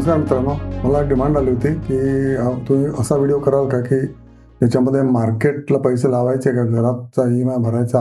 नमस्कार मित्रांनो मला डिमांड आली होती की तुम्ही असा व्हिडिओ कराल का की त्याच्यामध्ये मार्केटला पैसे लावायचे का घराचा ई एम आय भरायचा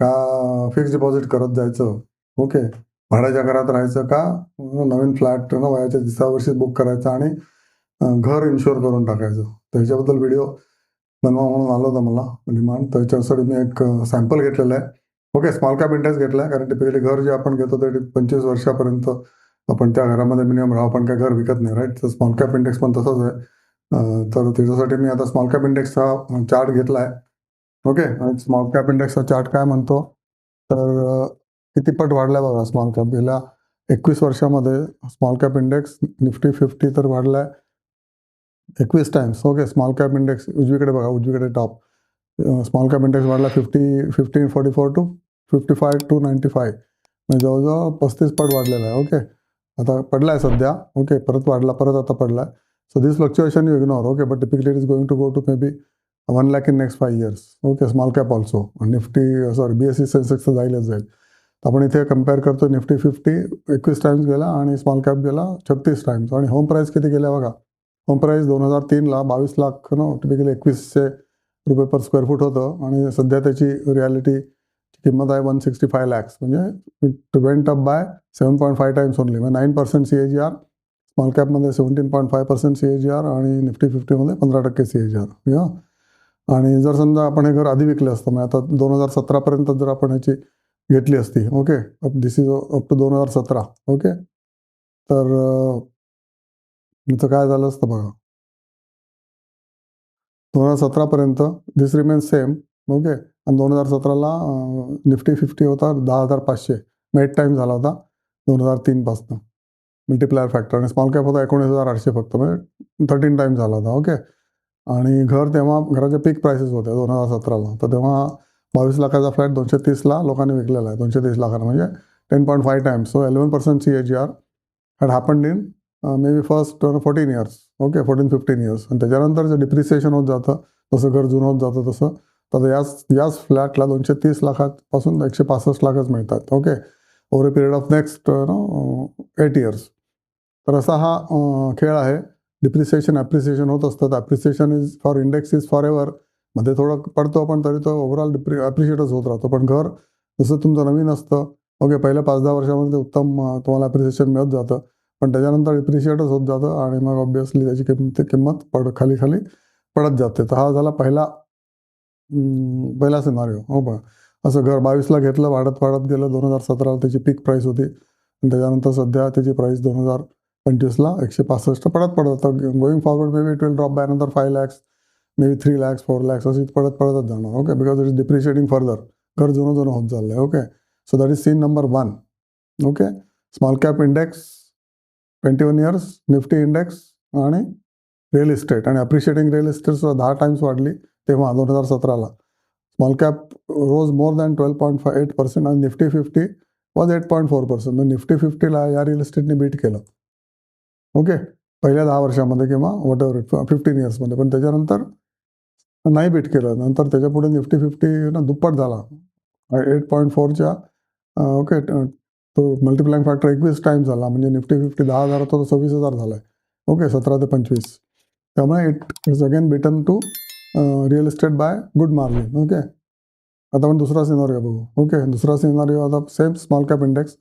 का फिक्स डिपॉझिट करत जायचं ओके भाड्याच्या घरात राहायचं का नवीन फ्लॅट न वयाच्या तिसऱ्या वर्षी बुक करायचं आणि घर इन्शुअर करून टाकायचं. तर ह्याच्याबद्दल व्हिडिओ बनवा म्हणून आला होता मला डिमांड त्याच्यासाठी मी एक सॅम्पल घेतलेलं आहे. ओके स्मॉल कॅप इंटरेस्ट घेतला आहे कारण टिपिकली घर जे आपण घेतो ते पंचवीस वर्षापर्यंत आपण त्या घरामध्ये मिनिमम राहू आपण काय घर विकत नाही राईट तर स्मॉल कॅप इंडेक्स पण तसंच आहे. तर त्याच्यासाठी मी आता स्मॉल कॅप इंडेक्सचा चार्ट घेतला आहे ओके आणि स्मॉल कॅप इंडेक्सचा चार्ट काय म्हणतो? तर किती पट वाढलाय बघा स्मॉल कॅप गेल्या एकवीस वर्षामध्ये small cap index Nifty fifty तर वाढलाय एकवीस times okay small cap index उजवीकडे बघा उजवीकडे टॉप स्मॉल कॅप इंडेक्स वाढला fifty fifteen forty four two fifty five two ninety five म्हणजे जवळजवळ पस्तीस पट वाढलेला आहे. ओके आता पडला आहे सध्या. ओके परत वाढला परत आता पडला आहे so this fluctuation you ignore okay but typically it is going to go to maybe one lakh in next five years okay small cap also Nifty sorry B S C Sensex तर जाईलच जाईल. तर आपण इथे compare करतो Nifty fifty एकवीस times गेला आणि स्मॉल कॅप गेला छत्तीस टाइम्स आणि होम प्राईस किती गेल्या बघा? होम प्राईस दोन हजार तीनला बावीस लाख नो टिपिकली एकवीसशे रुपये पर स्क्वेअर फूट होतं. आणि सध्या त्याची रियालिटी किंमत आहे वन सिक्स्टी फाय लॅक्स म्हणजे it went up by seven point five times only म्हणजे nine percent C A G R small कॅपमध्ये seventeen point five percent C A G R आणि निफ्टी फिफ्टीमध्ये पंधरा टक्के सी ए जी आर या आणि जर समजा आपण हे घर आधी विकलं असतं म्हणजे आता दोन हजार सतरापर्यंत जर आपण ह्याची घेतली असती okay this is up to दोन हजार सतरा ओके तर अं, काय झालं असतं बघा? दोन हजार सतरापर्यंत दिस रिमेन्स सेम ओके आणि दोन हजार सतराला निफ्टी फिफ्टी होता दहा हजार पाचशे. मेट एट झाला होता दोन हजार तीनपासनं. मल्टिप्लायर फॅक्टर आणि स्मॉल कॅप होता एकोणीस हजार आठशे फक्त. म्हणजे थर्टीन टाईम झाला होता ओके आणि घर तेव्हा घराचे पीक प्राइसेस होते दोन हजार सतराला. तर तेव्हा बावीस लाखाचा फ्लॅट दोनशे तीसला लोकांनी विकलेला आहे दोनशे तीस लाखाला. म्हणजे ten point five times so eleven percent C A G R had happened in maybe first fourteen years okay fourteen fifteen years आणि त्याच्यानंतर जे डिप्रिसिएशन होत जातं जसं घर जुनं होत जातं तसं तर याच याच फ्लॅटला दोनशे तीस लाखापासून एकशे पासष्ट लाखच मिळतात. Okay over a period of next no eight years तर असा हा uh, खेळ आहे. डिप्रिसिएशन ॲप्रिसिएशन होत असतं. Appreciation is for index is for एव्हरमध्ये थोडं पडतो पण तरी तो ओव्हरऑल डिप्रि ॲप्रिशिएटच होत राहतो. पण घर जसं तुमचं नवीन असतं ओके पहिल्या पाच दहा वर्षामध्ये ते उत्तम uh, तुम्हाला ॲप्रिसिएशन मिळत जातं. पण त्याच्यानंतर डिप्रिशिएटच होत जातं आणि मग ऑब्विसली त्याची किंमत किंमत पड खाली खाली पडत जाते. तर हा झाला पहिला पहिला सिनारिओ हो बघा असं घर बावीसला घेतलं वाढत वाढत गेलं दोन हजार सतराला त्याची पीक प्राईस होती. आणि त्याच्यानंतर सध्या त्याची प्राईस दोन हजार पंचवीसला एकशे पासष्ट. पडत पडत. होतं going forward may be it will drop by नंतर five lakhs may be three lakhs four lakhs असं पडत पडतच जाणार. Okay because it is depreciating further घर जुनं जुनं होत चाललं आहे okay so that is scene number one okay small cap index twenty one years Nifty index आणि रिअल इस्टेट आणि अप्रिशिएटिंग रिअल इस्टेटसुद्धा दहा टाइम्स वाढली. तेव्हा दोन हजार सतराला. Small cap rose more than twelve point five eight percent आणि Nifty fifty was eight point four percent. म्हणजे निफ्टी फिफ्टीला या रिअल इस्टेटने बीट केलं. ओके? पहिल्या दहा वर्षामध्ये किंवा वॉट एव्हर इट फिफ्टीन इयर्समध्ये पण त्याच्यानंतर नाही बीट केलं. नंतर त्याच्यापुढे निफ्टी फिफ्टी ना दुप्पट झाला. एट पॉईंट फोरच्या ओके तो मल्टिप्लाइंग फॅक्टर एकवीस टाइम झाला. म्हणजे निफ्टी फिफ्टी दहा हजार होता तो सव्वीस हजार झाला आहे ओके सतरा ते पंचवीस. त्यामुळे it is again beaten to real estate by good margin okay आता आपण दुसरा सिनारिओ बघू ओके दुसरा सिनारिओ आता सेम स्मॉल कॅप इंडेक्स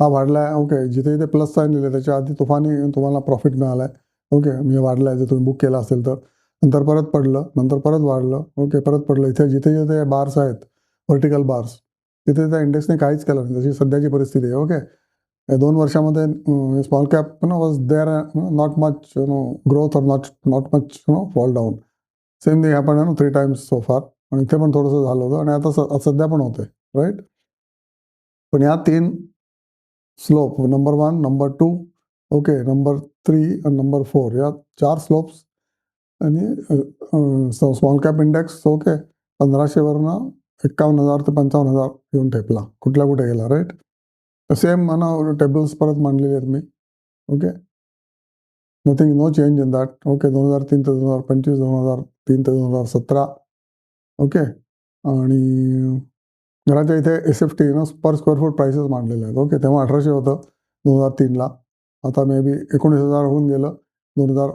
हा वाढला आहे ओके जिथे जिथे प्लस साईन लिहिले त्याच्या आधी तुफानी तुम्हाला प्रॉफिट मिळाला आहे ओके म्हणजे वाढलं आहे जर तुम्ही बुक केला असेल तर. नंतर परत पडलं नंतर परत वाढलं ओके परत पडलं. इथे जिथे जिथे बार्स आहेत व्हर्टिकल बार्स तिथे त्या इंडेक्सने काहीच केलं नाही. जशी सध्याची परिस्थिती आहे ओके या दोन वर्षामध्ये small cap no was there not much no growth or not not much no fall down same thing आपण ना थ्री टाइम्स सो फार आणि इथे पण थोडंसं झालं होतं आणि आता स- सध्या पण होते राईट पण या तीन slope number one number two okay number three आणि नंबर फोर या चार स्लोप्स आणि स्मॉल कॅप इंडेक्स ओके पंधराशेवरनं एक्कावन्न हजार ते पंचावन्न हजार येऊन ठेपला कुठल्या कुठे गेला राईट सेम म्हणा टेबल्स परत मांडलेले आहेत मी okay nothing no change in that okay दोन हजार तीन ते दोन हजार पंचवीस दोन हजार तीन ते दोन हजार सतरा. ओके आणि घराच्या इथे एस एफ टी ना पर स्क्वेअर फूट प्राइसेस मांडलेले आहेत. ओके तेव्हा अठराशे होतं दोन हजार तीनला आता मे बी एकोणीस हजार होऊन गेलं दोन हजार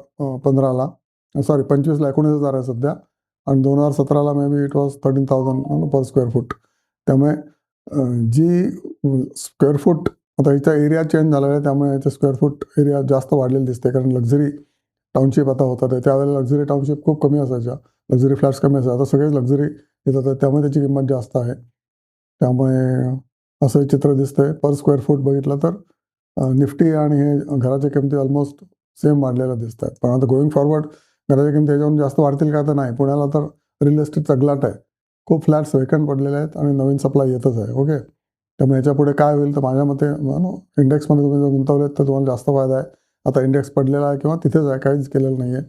पंधराला. सॉरी पंचवीसला एकोणीस हजार आहे सध्या. आणि दोन हजार सतराला maybe it was thirteen thousand per square foot त्यामुळे जी स्क्वेअर फूट आता इथं एरिया चेंज झालेला आहे त्यामुळे याचे स्क्वेअर फूट एरिया जास्त वाढलेली दिसते कारण लक्झरी टाउनशिप आता होतात. आहे त्यावेळेला लक्झरी टाउनशिप खूप कमी असायच्या. लक्झरी फ्लॅट्स कमी असायच्या आता सगळेच लक्झरी येतात त्यामुळे त्याची किंमत जास्त आहे. त्यामुळे असं चित्र दिसतंय. पर स्क्वेअर फूट बघितलं तर निफ्टी आणि हे घराच्या किमती ऑलमोस्ट सेम वाढलेल्या दिसत आहेत पण आता गोईंग फॉरवर्ड घराच्या किमती याच्यावरून जास्त वाढतील का तर नाही. पुण्याला तर रिअल इस्टेटचा गलाट आहे. खूप फ्लॅट्स वेकंट पडलेले आहेत आणि नवीन सप्लाय येतच आहे. ओके त्यामुळे याच्यापुढे काय होईल तर माझ्या मते इंडेक्समध्ये तुम्ही जर गुंतवलेत तर तुम्हाला जास्त फायदा आहे. आता इंडेक्स पडलेला आहे किंवा तिथेच आहे काहीच केलेलं नाही आहे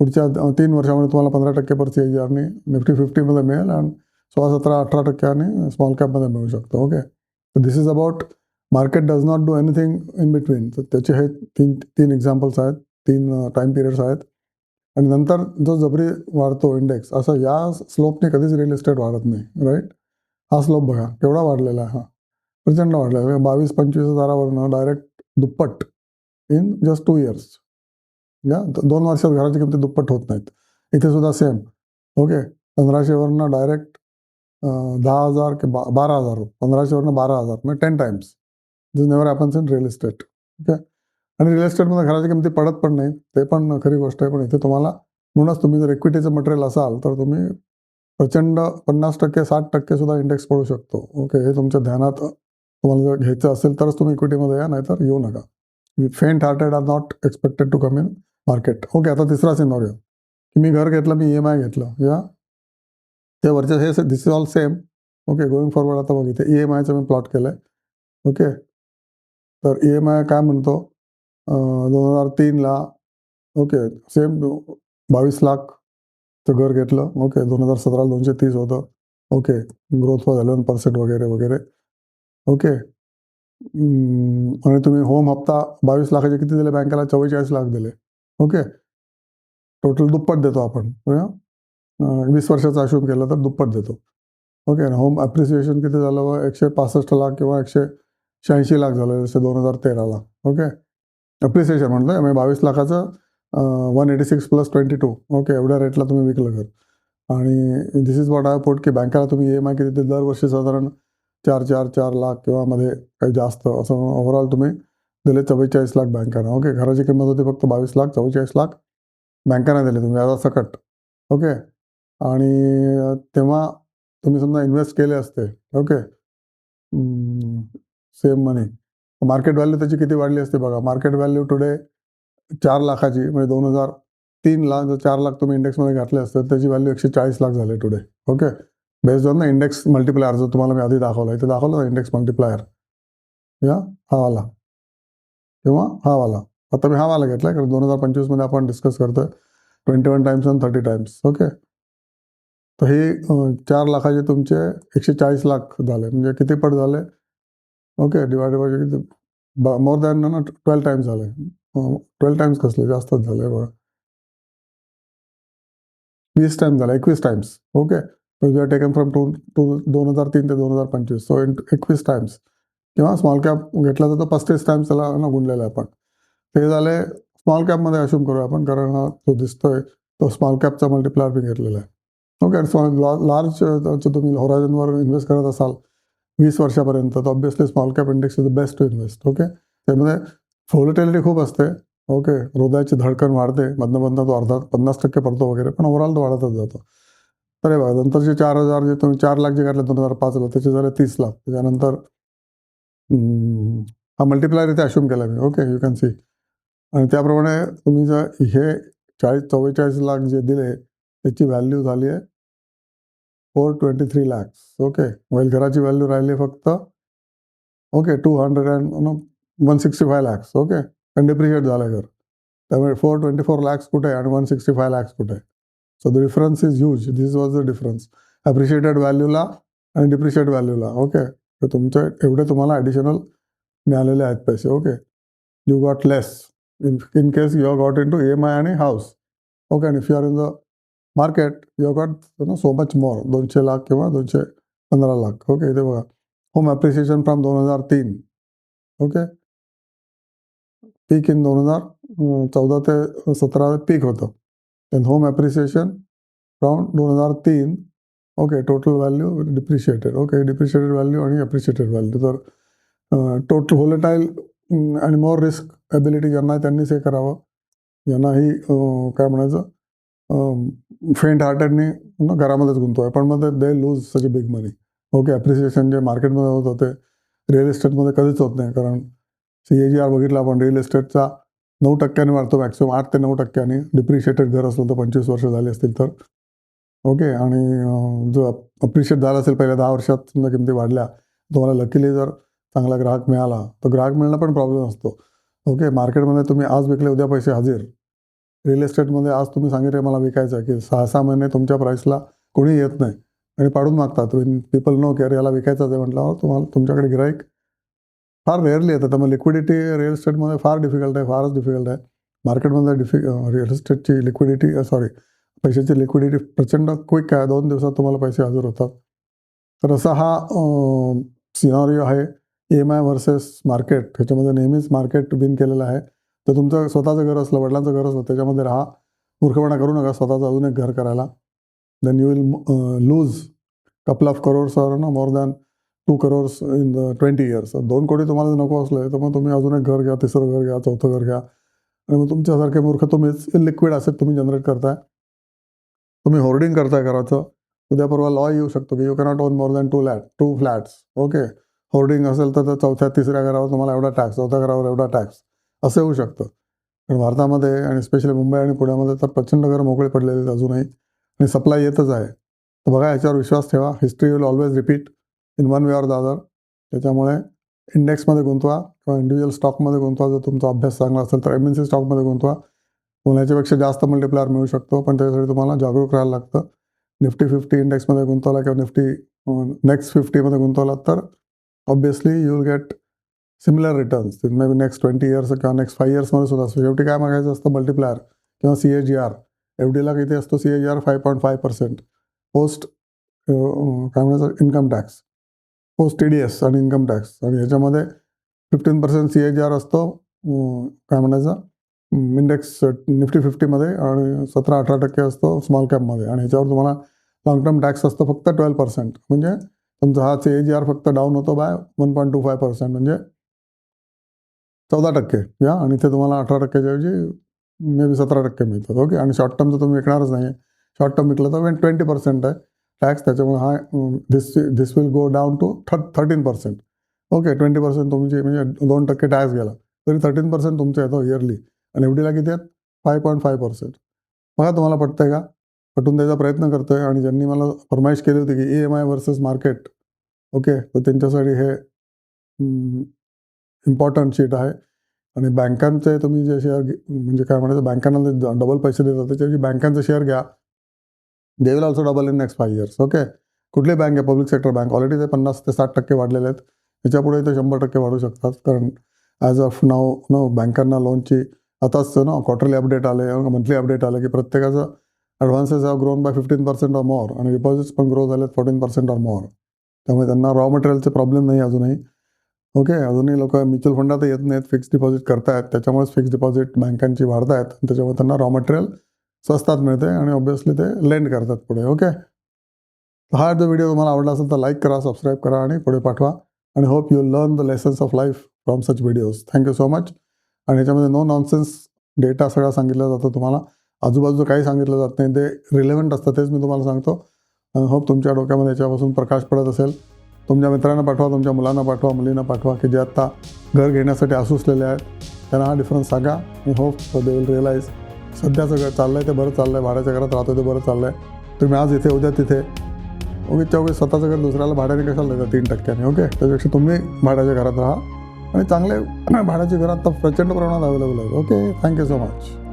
पुढच्या तीन वर्षामध्ये तुम्हाला पंधरा टक्के परची सी आणि निफ्टी फिफ्टीमध्ये मिळेल आणि सोळा सतरा अठरा टक्क्याने स्मॉल कॅपमध्ये मिळू शकतो ओके? तर this is about market does not do anything in between तर त्याचे हे तीन तीन एक्झाम्पल्स आहेत तीन टाईम पिरियड्स आहेत. आणि नंतर जो जबरी वाढतो इंडेक्स असं या स्लोपने कधीच रिअल इस्टेट वाढत नाही राईट हा स्लोप बघा केवढा वाढलेला आहे हा. प्रचंड वाढलेला आहे. बावीस पंचवीस हजारावरनं डायरेक्ट दुप्पट इन जस्ट टू इयर्स या दोन वर्षात घराची किमती दुप्पट होत नाहीत. इथे सुद्धा सेम ओके पंधराशेवरनं डायरेक्ट दहा हजार कि बा बारा हजार हो. पंधराशेवरनं बारा हजार म्हणजे ten times this never happens in real estate okay आणि रिअल इस्टेटमध्ये घराची किमती पडत पण नाही. ते पण खरी गोष्ट आहे. पण इथे तुम्हाला म्हणूनच तुम्ही जर इक्विटीचं मटेरियल असाल तर तुम्ही प्रचंड पन्नास टक्के साठ टक्के सुद्धा इंडेक्स पडू शकतो. ओके हे तुमच्या ध्यानात तुम्हाला जर घ्यायचं असेल तरच तुम्ही इक्विटीमध्ये या नाहीतर येऊ नका. Faint hearted are not expected to come in market okay आता तिसरा सिनॉरिओ की मी घर घेतलं मी ई एम आय घेतलं. या. ते वरच्या हे this is all same okay going forward आता बघ इथे ई एम आयचं मी प्लॉट केलं आहे ओके तर ई एम आय काय म्हणतो? दोन हजार तीनला ओके सेम बावीस लाख. तर घर घेतलं. ओके दोन हजार सतराला दोनशे तीस होतं. Okay growth was eleven percent वगैरे वगैरे. ओके आणि तुम्ही होम हप्ता बावीस लाखाचे किती दिले? बँकेला चव्वेचाळीस लाख दिले. ओके टोटल दुप्पट देतो आपण. वीस वर्षाचा अशूम केलं तर दुप्पट देतो. ओके आणि होम अप्रिसिएशन किती झालं एकशे पासष्ट लाख किंवा एकशे शहाऐंशी लाख झालं जसे दोन हजार तेराला. ओके ॲप्रिसिएशन म्हटलं म्हणजे बावीस लाखाचं one eighty six plus twenty two okay एवढ्या रेटला तुम्ही विकलं घर. आणि दिस इज वॉट आय पोट की बँकेला तुम्ही ई एम आय किती ते दरवर्षी साधारण चार चार चार लाख किंवा मध्ये काही जास्त असं ओव्हरऑल तुम्ही दिले चव्वेचाळीस लाख बँकांना. ओके घराची किंमत होती फक्त बावीस लाख चव्वेचाळीस लाख बँकांना दिले तुम्ही आता सकट. ओके आणि तेव्हा तुम्ही समजा इन्व्हेस्ट केले असते. Okay same money market value त्याची किती वाढली असते बघा. मार्केट व्हॅल्यू टुडे चार लाखाची म्हणजे दोन हजार तीन लाख जर चार लाख तुम्ही इंडेक्समध्ये घातले असतं त्याची व्हॅल्यू एकशे चाळीस लाख झाले टुडे ओके बेस्ड ऑन ना इंडेक्स मल्टिप्लायर जो तुम्हाला मी आधी दाखवला इथे दाखवलं ना इंडेक्स मल्टिप्लायर या? हा वाला. किंवा हा वाला. आता मी हा वाला घेतला कारण दोन हजार पंचवीसमध्ये आपण डिस्कस करतोय twenty one times and thirty times okay तर हे चार लाखाचे तुमचे एकशे चाळीस लाख झाले. म्हणजे किती पट झाले? ओके डिवायडेड बाय किती? मोर दॅन ना ट्वेल्व टाइम्स झाले. हो, ट्वेल्व टाइम्स कसले? जास्तच झाले बघा. वीस टाइम झाला एकवीस times okay we are taken from two two दोन हजार तीन ते दोन हजार पंचवीस. सो इन एकवीस टाइम्स किंवा स्मॉल कॅप घेतला तर पस्तीस टाइम्स त्याला ना गुंडलेलं आहे आपण. ते झाले स्मॉल कॅपमध्ये अश्युम करूया आपण कारण हा जो दिसतोय तो स्मॉल कॅपचा मल्टिप्लायर मी घेतलेला आहे. ओके लार्ज तुम्ही होरायझनवर इन्व्हेस्ट करत असाल वीस वर्षापर्यंत तर obviously small cap index is the best to invest okay त्यामध्ये व्होलिटिलिटी खूप असते. ओके हृदयाची धडकन वाढते. मधनं मधनं तो अर्धा पन्नास टक्के पडतो वगैरे. पण ओव्हरऑल तो वाढतच जातो. तर हे बघा नंतरचे चार हजार जे तुम्ही चार लाख जे काढले दोन हजार पाचला त्याचे झाले तीस लाख. त्याच्यानंतर हा मल्टिप्लायर इथे अश्युम केला मी. ओके यू कॅन सी आणि त्याप्रमाणे तुम्ही जर हे चाळीस चव्वेचाळीस लाख जे दिले त्याची व्हॅल्यू झाली आहे four twenty three lakhs okay mobile घराची व्हॅल्यू राहिली फक्त okay two hundred and one sixty five lakhs okay आणि डिप्रिशिएट झालं घर त्यामुळे फोर ट्वेंटी फोर लॅक्स कुठे आहे आणि वन सिक्स्टी फाय लॅक्स कुठे आहे so the difference is huge this was the difference appreciated व्हॅल्यूला आणि डिप्रिशिएट व्हॅल्यूला ओके तर तुमचे एवढे तुम्हाला ॲडिशनल मिळालेले आहेत पैसे okay you got less in in case you got in to E M I house okay आणि if you are in the market you got no so much more दोनशे लाख किंवा दोनशे पंधरा लाख ओके इथे बघा. होम ॲप्रिशिएशन फ्रॉम दोन हजार तीन ओके पीक इन दोन हजार चौदा ते सतरा पीक होतं. देन होम ॲप्रिसिएशन राऊंड दोन हजार तीन okay total value depreciated okay depreciated value आणि अप्रिशिएटेड व्हॅल्यू तर टोटल होलेटाईल आणि मोर रिस्क ॲबिलिटी ज्यांना आहे त्यांनीच हे करावं. ज्यांना ही काय म्हणायचं फेंट हार्टेडनी घरामध्येच गुंतवाय. पण मग they lose such big money okay appreciation जे मार्केटमध्ये होत होते रिअल इस्टेटमध्ये कधीच होत नाही. कारण सी ए जी आर बघितला आपण रिअल इस्टेटचा नऊ टक्क्याने वाढतो मॅक्सिमम आठ ते नऊ टक्क्याने. डिप्रिशिएटेड घर असलं तर पंचवीस वर्ष झाली असतील तर. ओके आणि जो अप्रिशिएट झाला असेल पहिल्या दहा वर्षात समजा किमती वाढल्या तुम्हाला लकीली जर चांगला ग्राहक मिळाला तर ग्राहक मिळणं पण प्रॉब्लेम असतो. ओके मार्केटमध्ये तुम्ही आज विकले उद्या पैसे हजर. रिअल इस्टेटमध्ये आज तुम्ही सांगितले मला विकायचं आहे की सहा सहा महिने तुमच्या प्राईसला कोणी येत नाही. आणि पाडून मागतात. पीपल नो की अरे याला विकायचं आहे म्हटल्यावर तुम्हाला तुमच्याकडे गिराईक फार रेअरली येतं त्यामुळे लिक्विडिटी रिअल इस्टेटमध्ये फार डिफिकल्ट आहे फारच डिफिकल्ट आहे. मार्केटमध्ये डिफि रिअल इस्टेटची लिक्विडिटी सॉरी पैशाची लिक्विडिटी प्रचंड क्विक आहे. दोन दिवसात तुम्हाला पैसे हजर होतात. तर असा हा सिनारिओ आहे. E M I versus market ह्याच्यामध्ये नेहमीच मार्केट विन केलेलं आहे. तर तुमचं स्वतःचं घर असलं वडिलांचं घर असलं त्याच्यामध्ये राहा. मूर्खपणा करू नका स्वतःचं अजून एक घर करायला. Then you will lose couple of crores or ना more than two crores in the twenty years दोन कोटी तुम्हाला जर नको असले तर मग तुम्ही अजून एक घर घ्या तिसरं घर घ्या चौथं घर घ्या. आणि मग तुमच्यासारखे मूर्ख तुम्हीच लिक्विड असेट तुम्ही जनरेट करताय. तुम्ही होर्डिंग करताय घराचं. उद्या परवा लॉ येऊ शकतो की you cannot own more than two flat two flats okay hoarding असेल तर त्या चौथ्या तिसऱ्या घरावर तुम्हाला एवढा टॅक्स चौथ्या घरावर एवढा टॅक्स असं होऊ शकतं. पण भारतामध्ये आणि स्पेशली मुंबई आणि पुण्यामध्ये तर प्रचंड घरं मोकळे पडलेले आहेत अजूनही. आणि सप्लाय येतच आहे. तर बघा याच्यावर विश्वास ठेवा. History will always repeat in one way or the other त्याच्यामुळे इंडेक्समध्ये गुंतवा किंवा इंडिव्हिज्युअल स्टॉकमध्ये गुंतवा. जर तुमचा अभ्यास चांगला असेल तर एम एन सी स्टॉकमध्ये गुंतवा. पुण्याच्यापेक्षा जास्त मल्टिप्लायर मिळू शकतो. पण त्याच्यासाठी तुम्हाला जागरूक राहायला लागतं. निफ्टी फिफ्टी इंडेक्समध्ये गुंतवला किंवा निफ्टी नेक्स्ट फिफ्टीमध्ये गुंतवला तर obviously you will get similar returns maybe next twenty years किंवा नेक्स्ट फाईव्ह इयर्समध्ये सुद्धा असतो शेवटी काय मागायचं असतं? मल्टिप्लायर किंवा C A G R F डीला किती असतो? C A G R five point five percent post काय म्हणायचं? Income tax post T D S आणि इन्कम टॅक्स आणि ह्याच्यामध्ये fifteen percent C A G R असतो. काय म्हणायचं? इंडेक्स निफ्टी फिफ्टीमध्ये आणि सतरा अठरा टक्के असतो स्मॉल कॅपमध्ये आणि ह्याच्यावर तुम्हाला लॉंग टर्म टॅक्स असतो फक्त ट्वेल्व पर्सेंट म्हणजे तुमचा हा सी ए जी आर फक्त डाऊन होतो by one point two five percent म्हणजे चौदा टक्के. या? आणि ते तुम्हाला अठरा टक्क्याच्या ऐवजी मे बी सतरा टक्के मिळतात. ओके? आणि शॉर्ट टर्मचं तुम्ही विकणारच नाही शॉर्ट टर्म विकलं तर ट्वेंटी पर्सेंट आहे. टॅक्स त्याच्यामुळे हा this this will go down to थ thirteen percent okay twenty percent तुमची म्हणजे दोन टक्के टॅक्स गेला. तरी थर्टीन पर्सेंट तुमचं येतो इयरली आणि एवढीला किती आहेत? फाय पॉईंट फाय पर्सेंट बघा तुम्हाला पटतंय का? पटून द्यायचा प्रयत्न करतोय आणि ज्यांनी मला फरमाईश केली होती की E M I versus market okay तर त्यांच्यासाठी हे इम्पॉर्टंट शीट आहे. आणि बँकांचे तुम्ही जे शेअर म्हणजे काय म्हणायचं? बँकांना डबल पैसे देतात. त्याच्याऐवजी बँकांचे शेअर घ्या. They will also double in next five years okay कुठली बँक आहे? पब्लिक सेक्टर बँक ऑलरेडी ते पन्नास ते साठ टक्के वाढलेले आहेत. याच्यापुढे ते शंभर टक्के वाढू शकतात. कारण ॲज ऑफ नाव नो बँकांना लोनची आताच ना क्वार्टरली अपडेट आले मंथली अपडेट आले की प्रत्येकाचं advances have grown by fifteen percent or more आणि डिपॉझिट्स पण ग्रो झालेत फोर्टीन पर्सेंट ऑर मोर त्यामुळे त्यांना रॉ मटेरियलचे प्रॉब्लेम नाही अजूनही. ओके अजूनही लोक म्युच्युअल फंडात येत नाहीत फिक्स डिपॉझिट करतायत. त्याच्यामुळेच फिक्स डिपॉझिट बँकांची वाढत आहेत त्याच्यामुळे त्यांना रॉ मटेरियल स्वस्तात मिळते आणि ऑब्विसली ते लेंड करतात पुढे ओके हा जर व्हिडिओ तुम्हाला आवडला असेल तर लाईक करा सबस्क्राईब करा आणि पुढे पाठवा. आणि hope you learn the lessons of life from such videos thank you so much आणि ह्याच्यामध्ये नो नॉनसेन्स डेटा सगळा सांगितला जातो तुम्हाला. आजूबाजूचं काही सांगितलं जात नाही. ते रिलेव्हंट असतं तेच मी तुम्हाला सांगतो. आणि होप तुमच्या डोक्यामध्ये याच्यापासून प्रकाश पडत असेल. तुमच्या मित्रांना पाठवा तुमच्या मुलांना पाठवा मुलींना पाठवा की जे आत्ता घर घेण्यासाठी असूसलेले आहेत. त्यांना हा डिफरन्स सांगा. आणि होप दे विल रिअलाईज सध्या सगळं चाललं आहे ते बरं चाललं आहे भाड्याच्या घरात राहतो ते बरं चाललं आहे तुम्ही आज इथे उद्या तिथे. ओके चौघे स्वतःचं घर दुसऱ्याला भाड्याने कशाला देता तीन टक्क्याने ओके? त्याच्यापेक्षा तुम्ही भाड्याच्या घरात राहा. आणि चांगले भाड्याची घरात तर प्रचंड प्रमाणात अवेलेबल आहेत ओके? Thank you so much